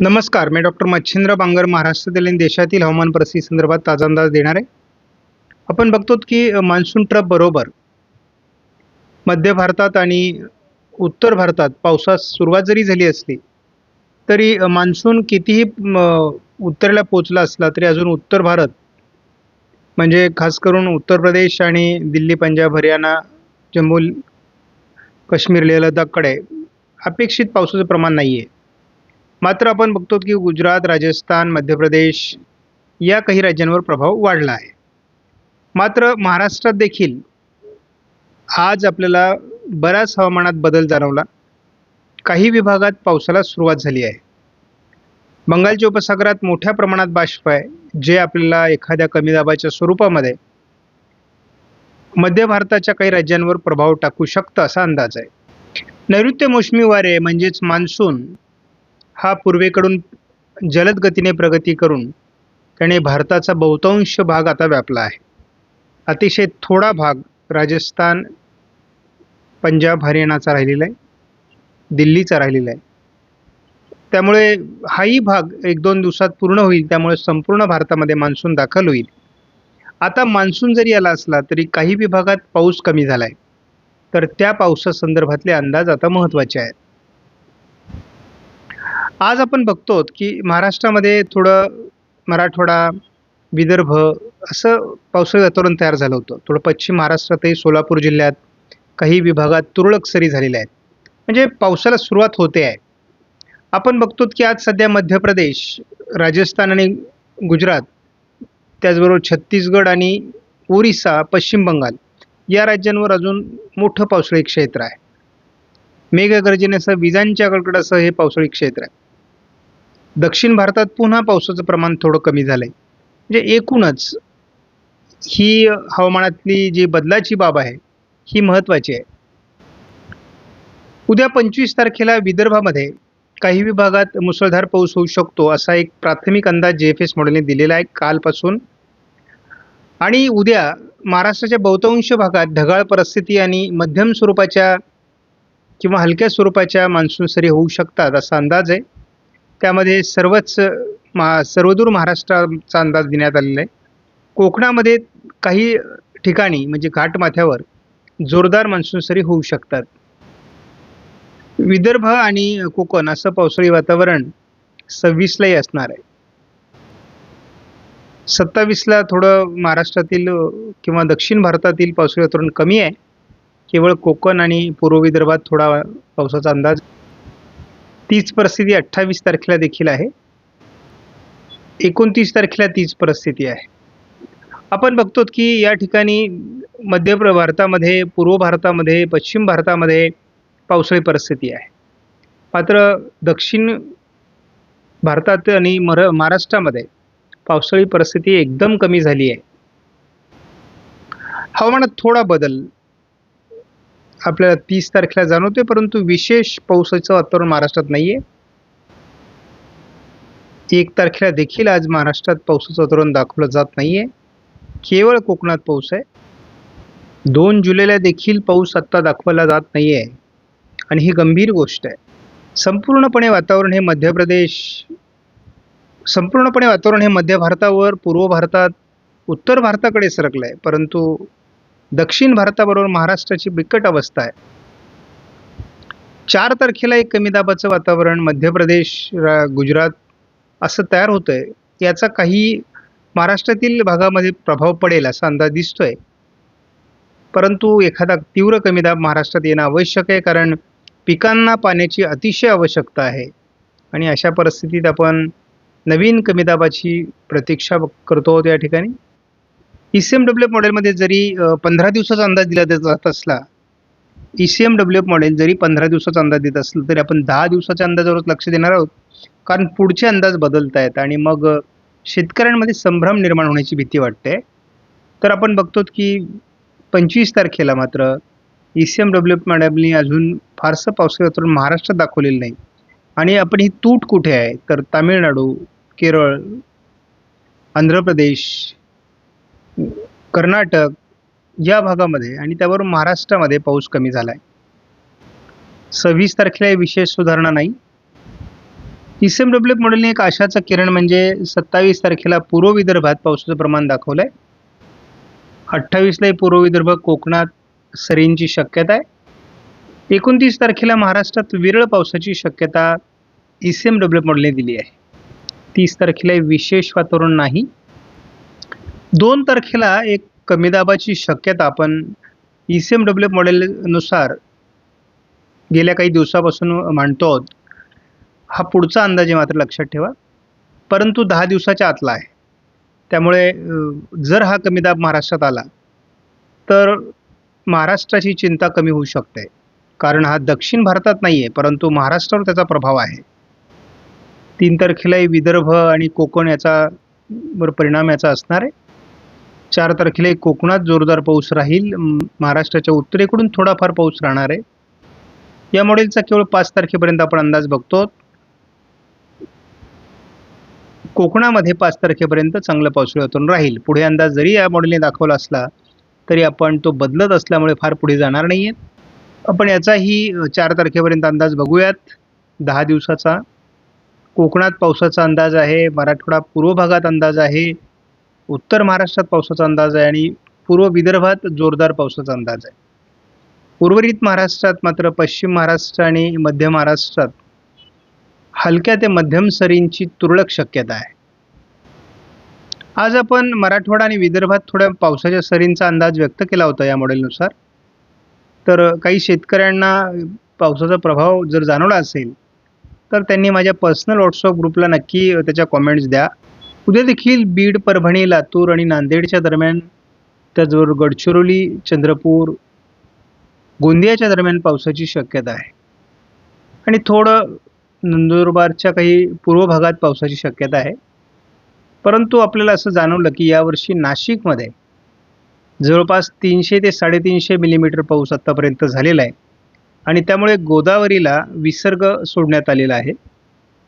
नमस्कार मी डॉक्टर मच्छिंद्र बांगर महाराष्ट्रातील आणि देशातील हवामान परिस्थिती संदर्भात ताजा अंदाज देणार आहे. आपण बघतो की मान्सून ट्रप बरोबर मध्य भारतात आणि उत्तर भारतात पावसास सुरुवात जरी झाली असली तरी मान्सून कितीही उत्तरेला पोचला असला तरी अजून उत्तर भारत म्हणजे खास करून उत्तर प्रदेश आणि दिल्ली पंजाब हरियाणा जम्मू काश्मीर लेह लडाखकडे अपेक्षित पावसाचं प्रमाण नाही आहे मात्र आपण बघतो की गुजरात राजस्थान मध्य प्रदेश या काही राज्यांवर प्रभाव वाढला आहे. मात्र महाराष्ट्रात देखील आज आपल्याला बऱ्याच हवामानात बदल जाणवला. काही विभागात पावसाला सुरुवात झाली आहे. बंगालच्या उपसागरात मोठ्या प्रमाणात बाष्प आहे जे आपल्याला एखाद्या कमी दाबाच्या स्वरूपामध्ये मध्य भारताच्या काही राज्यांवर प्रभाव टाकू शकतं असा अंदाज आहे. नैऋत्य मोसमी वारे म्हणजेच मान्सून हा पूर्वेकडून जलद गतीने प्रगती करून त्याने भारताचा बहुतांश भाग आता व्यापला आहे. अतिशय थोडा भाग राजस्थान पंजाब हरियाणाचा राहिलेला आहे दिल्लीचा राहिलेला आहे. त्यामुळे हाही भाग एक दोन दिवसात पूर्ण होईल त्यामुळे संपूर्ण भारतामध्ये मान्सून दाखल होईल. आता मान्सून जरी आला असला तरी काही विभागात पाऊस कमी झाला आहे तर त्या पावसासंदर्भातले अंदाज आता महत्त्वाचे आहेत. आज आपण बघतो की महाराष्ट्रामध्ये थोडं मराठवाडा विदर्भ असं पावसाळी वातावरण तयार झालं होतं. थोडं पश्चिम महाराष्ट्रातही सोलापूर जिल्ह्यात काही विभागात तुरळक सरी झालेल्या आहेत. म्हणजे पावसाला सुरुवात होते आहे. आपण बघतो की आज सध्या मध्य प्रदेश राजस्थान आणि गुजरात त्याचबरोबर छत्तीसगड आणि ओरिसा पश्चिम बंगाल या राज्यांवर अजून मोठं पावसाळी क्षेत्र आहे. मेघगर्जनेसह विजांच्या कडकडासह हे पावसाळी क्षेत्र आहे. दक्षिण भारतात पुन्हा पावसाचं प्रमाण थोडं कमी झालं आहे म्हणजे एकूणच ही हवामानातली जी बदलाची बाब आहे ही महत्त्वाची आहे. उद्या पंचवीस तारखेला विदर्भामध्ये काही विभागात मुसळधार पाऊस होऊ शकतो असा एक प्राथमिक अंदाज जे एफ एस मॉडेलने दिलेला आहे कालपासून. आणि उद्या महाराष्ट्राच्या बहुतांश भागात ढगाळ परिस्थिती आणि मध्यम स्वरूपाच्या किंवा हलक्या स्वरूपाच्या मान्सून सरी होऊ शकतात असा अंदाज आहे. त्यामध्ये सर्वच महा सर्वदूर महाराष्ट्राचा अंदाज देण्यात आलेला आहे. कोकणामध्ये काही ठिकाणी म्हणजे घाटमाथ्यावर जोरदार मान्सून सरी होऊ शकतात. विदर्भ आणि कोकण असं पावसाळी वातावरण सव्वीसलाही असणार आहे. सत्तावीसला थोडं महाराष्ट्रातील किंवा दक्षिण भारतातील पावसाळी वातावरण कमी आहे. केवळ कोकण आणि पूर्व विदर्भात थोडा पावसाचा अंदाज तीच परिस्थिती अठ्ठावीस तारखेला देखील आहे. एकोणतीस तारखेला तीच परिस्थिती आहे. आपण बघतो की या ठिकाणी मध्य प्र- भारतामध्ये पूर्व भारतामध्ये पश्चिम भारतामध्ये पावसाळी परिस्थिती आहे. मात्र दक्षिण भारतात आणि मर महाराष्ट्रामध्ये पावसाळी परिस्थिती एकदम कमी झाली आहे. हवामानात थोडा बदल आपल्याला तीस तारखेला जाणवते परंतु विशेष पावसाचं वातावरण महाराष्ट्रात नाही आहे एक तारखेला देखील आज महाराष्ट्रात पावसाचं वातावरण दाखवलं जात नाही आहे केवळ कोकणात पाऊस आहे. दोन जुलैला देखील पाऊस आत्ता दाखवला जात नाही आहे आणि ही गंभीर गोष्ट आहे. संपूर्णपणे वातावरण हे मध्य प्रदेश संपूर्णपणे वातावरण हे मध्य भारतावर पूर्व भारतात उत्तर भारताकडे सरकलं आहे परंतु दक्षिण भारताबरोबर महाराष्ट्राची बिकट अवस्था आहे. चार तारखेला एक कमी दाबाचं वातावरण मध्य प्रदेश गुजरात असं तयार होतं आहे याचा काही महाराष्ट्रातील भागामध्ये प्रभाव पडेल असा अंदाज दिसतोय. परंतु एखादा तीव्र कमी दाब महाराष्ट्रात येणं आवश्यक आहे कारण पिकांना पाण्याची अतिशय आवश्यकता आहे. आणि अशा परिस्थितीत आपण नवीन कमी दाबाची प्रतीक्षा ब- करतो आहोत या ठिकाणी. E C M W F मॉडेलमध्ये जरी पंधरा दिवसाचा अंदाज दिला जात असला E C M W F model जरी पंधरा दिवसाचा अंदाज देत असलं तरी आपण दहा दिवसाच्या अंदाजावरच लक्ष देणार आहोत. कारण पुढचे अंदाज बदलत आहेत आणि मग शेतकऱ्यांमध्ये संभ्रम निर्माण होण्याची भीती वाटते. तर आपण बघतो की पंचवीस तारखेला मात्र E C M W F अजून फारसं पावसाळी वातावरण महाराष्ट्रात दाखवलेलं नाही. आणि आपण ही तूट कुठे आहे? तर तामिळनाडू केरळ आंध्र प्रदेश कर्नाटक या भागामध्ये आणि त्यावर महाराष्ट्रामध्ये पाऊस कमी झाला आहे सव्वीस तारखेला विशेष सुधारणा नाही. एम डब्ल्यू मॉडेलने एक आशाचं किरण म्हणजे सत्तावीस तारखेला पूर्व विदर्भात पावसाचं प्रमाण दाखवलं आहे अठ्ठावीसलाही पूर्व विदर्भ कोकणात सरींची शक्यता आहे. एकोणतीस तारखेला महाराष्ट्रात विरळ पावसाची शक्यता ई सी एम डब्ल्यू मॉडेलने दिली आहे. तीस तारखेला विशेष वातावरण नाही. दोन तारखेला एक कमी दाबाची शक्यता आपण ई सी एम डब्ल्यू मॉडेलनुसार गेल्या काही दिवसापासून मांडतो आहोत. हा पुढचा अंदाज आहे मात्र लक्षात ठेवा. परंतु दहा दिवसाच्या आतला आहे. त्यामुळे जर हा कमी दाब महाराष्ट्रात आला तर महाराष्ट्राची चिंता कमी होऊ शकते. कारण हा दक्षिण भारतात नाही आहे परंतु महाराष्ट्रावर त्याचा प्रभाव आहे. तीन तारखेलाही विदर्भ आणि कोकण याचा वर परिणाम याचा असणार आहे. चार तारखेला कोकणात जोरदार पाऊस राहील. महाराष्ट्राच्या उत्तरेकडून थोडाफार पाऊस राहणार आहे. या मॉडेलचा केवळ पाच तारखेपर्यंत आपण अंदाज बघतो. कोकणामध्ये पाच तारखेपर्यंत चांगलं पावसाळी वातावरण राहील. पुढे अंदाज जरी या मॉडेलने दाखवला असला तरी आपण तो बदलत असल्यामुळे फार पुढे जाणार नाही आहे आपण याचाही चार तारखेपर्यंत अंदाज बघूयात. दहा दिवसाचा. कोकणात पावसाचा अंदाज आहे. मराठवाडा पूर्व भागात अंदाज आहे. उत्तर महाराष्ट्रात पावसाचा अंदाज आहे आणि पूर्व विदर्भात जोरदार पावसाचा अंदाज आहे. उर्वरित महाराष्ट्रात मात्र पश्चिम महाराष्ट्र आणि मध्य महाराष्ट्रात हलक्या ते मध्यम सरींची तुरळक शक्यता आहे. आज आपण मराठवाडा आणि विदर्भात थोड्या पावसाच्या सरींचा अंदाज व्यक्त केला होता या मॉडेलनुसार. तर काही शेतकऱ्यांना पावसाचा प्रभाव जर जाणवला असेल तर त्यांनी माझ्या पर्सनल व्हॉट्सअप ग्रुपला नक्की त्याच्या कॉमेंट्स द्या. उद्या देखील बीड परभणी लातूर आणि नांदेडच्या दरम्यान त्याचबरोबर गडचिरोली चंद्रपूर गोंदियाच्या दरम्यान पावसाची शक्यता आहे. आणि थोडं नंदुरबारच्या काही पूर्व भागात पावसाची शक्यता आहे. परंतु आपल्याला असं जाणवलं की यावर्षी नाशिकमध्ये जवळपास तीनशे ते साडेतीनशे मिलीमीटर पाऊस आत्तापर्यंत झालेला आहे. आणि त्यामुळे गोदावरीला विसर्ग सोडण्यात आलेला आहे.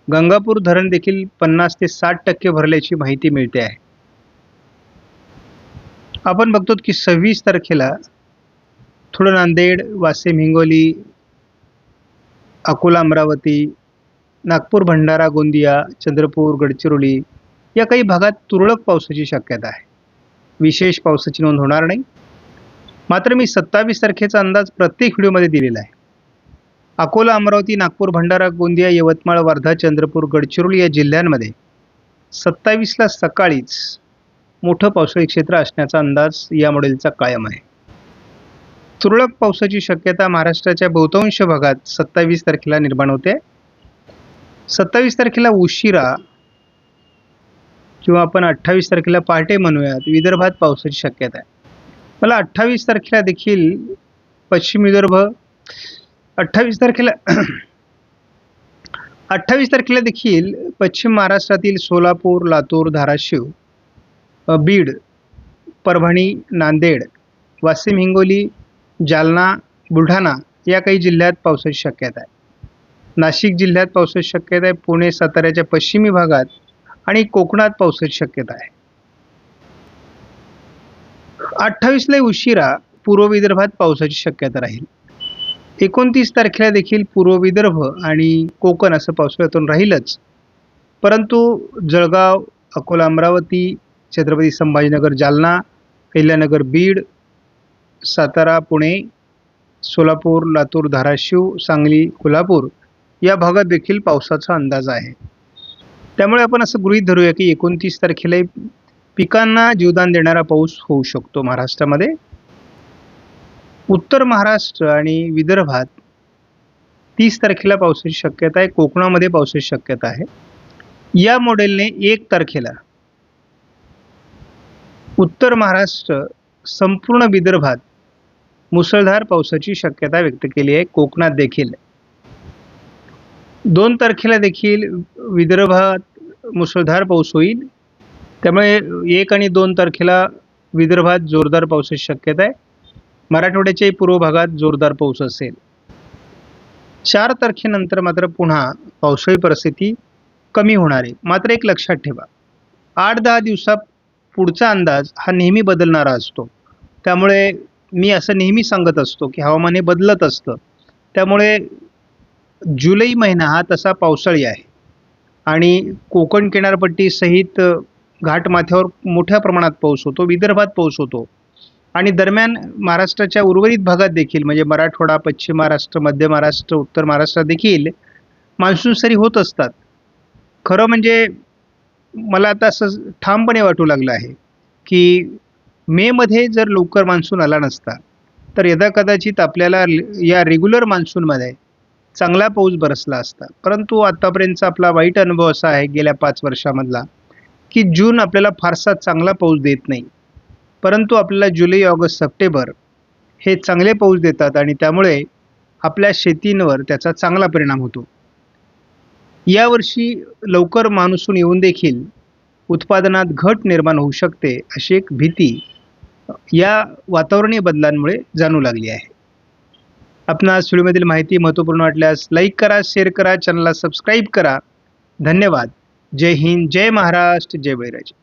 गंगापूर धरण देखील पन्नास ते साठ टक्के भरल्याची माहिती मिळते आहे. आपण बघतो की सव्वीस तारखेला थोडं नांदेड वाशिम हिंगोली अकोला अमरावती नागपूर भंडारा गोंदिया चंद्रपूर गडचिरोली या काही भागात तुरळक पावसाची शक्यता आहे. विशेष पावसाची नोंद होणार नाही. मात्र मी सत्तावीस तारखेचा अंदाज प्रत्येक व्हिडिओमध्ये दिलेला आहे. अकोला अमरावती नागपूर भंडारा गोंदिया यवतमाळ वर्धा चंद्रपूर गडचिरोली या जिल्ह्यांमध्ये सत्तावीसला सकाळीच मोठं पावसाळी क्षेत्र असण्याचा अंदाज या मॉडेलचा कायम आहे. तुरळक पावसाची शक्यता महाराष्ट्राच्या बहुतांश भागात सत्तावीस तारखेला निर्माण होते. सत्तावीस तारखेला उशिरा किंवा आपण अठ्ठावीस तारखेला पहाटे म्हणूयात विदर्भात पावसाची शक्यता आहे. मला अठ्ठावीस तारखेला देखील पश्चिम विदर्भ अठ्ठावीस तारखेला अठ्ठावीस तारखेला देखील पश्चिम महाराष्ट्रातील सोलापूर लातूर धाराशिव बीड परभणी नांदेड वाशिम हिंगोली जालना बुलढाणा या काही जिल्ह्यात पावसाची शक्यता आहे. नाशिक जिल्ह्यात पावसाची शक्यता आहे पुणे साताऱ्याच्या पश्चिमी भागात आणि कोकणात पावसाची शक्यता आहे. अठ्ठावीसला उशिरा पूर्व विदर्भात पावसाची शक्यता राहील. एकोणतीस तारखेला देखील पूर्व विदर्भ आणि कोकण असं पावसाळ्यातून राहीलच. परंतु जळगाव अकोला अमरावती छत्रपती संभाजीनगर जालना अहिल्यानगर बीड सातारा पुणे सोलापूर लातूर धाराशिव सांगली कोल्हापूर या भागात देखील पावसाचा अंदाज आहे. त्यामुळे आपण असं गृहीत धरूया की एकोणतीस तारखेला पिकांना जीवदान देणारा पाऊस होऊ शकतो महाराष्ट्रामध्ये. उत्तर महाराष्ट्र आणि विदर्भात तीस तारखेला पावसाची शक्यता आहे. कोकणामध्ये पावसाची शक्यता आहे. या मॉडेलने एक तारखेला उत्तर महाराष्ट्र संपूर्ण विदर्भात मुसळधार पावसाची शक्यता व्यक्त केली आहे. कोकणात देखील. दोन तारखेला देखील विदर्भात मुसळधार पाऊस होईल. त्यामुळे एक आणि दोन तारखेला विदर्भात जोरदार पावसाची शक्यता आहे. मराठवाड्याच्याही पूर्व भागात जोरदार पाऊस असेल. चार तारखेनंतर मात्र पुन्हा पावसाळी परिस्थिती कमी होणार आहे. मात्र एक लक्षात ठेवा. आठ दहा दिवसा पुढचा अंदाज हा नेहमी बदलणारा असतो. त्यामुळे मी असं नेहमी सांगत असतो की हवामान हे बदलत असतं. त्यामुळे जुलै महिना हा तसा पावसाळी आहे. आणि कोकण किनारपट्टीसहित अ, घाटमाथ्यावर मोठ्या प्रमाणात पाऊस होतो विदर्भात पाऊस होतो. आणि दरम्यान महाराष्ट्राच्या उर्वरित भागात देखील म्हणजे मराठवाडा पश्चिम महाराष्ट्र मध्य महाराष्ट्र उत्तर महाराष्ट्रात देखील मान्सून सरी होत असतात. खरं म्हणजे मला आता असं ठामपणे वाटू लागलं आहे की मेमध्ये जर लवकर मान्सून आला नसता तर यदा कदाचित आपल्याला या रेग्युलर मान्सूनमध्ये चांगला पाऊस बरसला असता. परंतु आत्तापर्यंतचा आपला वाईट अनुभव असा आहे गेल्या पाच वर्षामधला की जून आपल्याला फारसा चांगला पाऊस देत नाही. परंतु आपल्याला जुलै ऑगस्ट सप्टेंबर हे चांगले पाऊस देतात आणि त्यामुळे आपल्या शेतींवर त्याचा चांगला परिणाम होतो. यावर्षी लवकर मान्सून येऊन देखील उत्पादनात घट निर्माण होऊ शकते अशी एक भीती या वातावरणीय बदलांमुळे जाणू लागली आहे. आपणास व्हिडिओमधील माहिती महत्त्वपूर्ण वाटल्यास लाईक करा शेअर करा चॅनलला सबस्क्राईब करा. धन्यवाद. जय हिंद जय महाराष्ट्र जय बळीराजे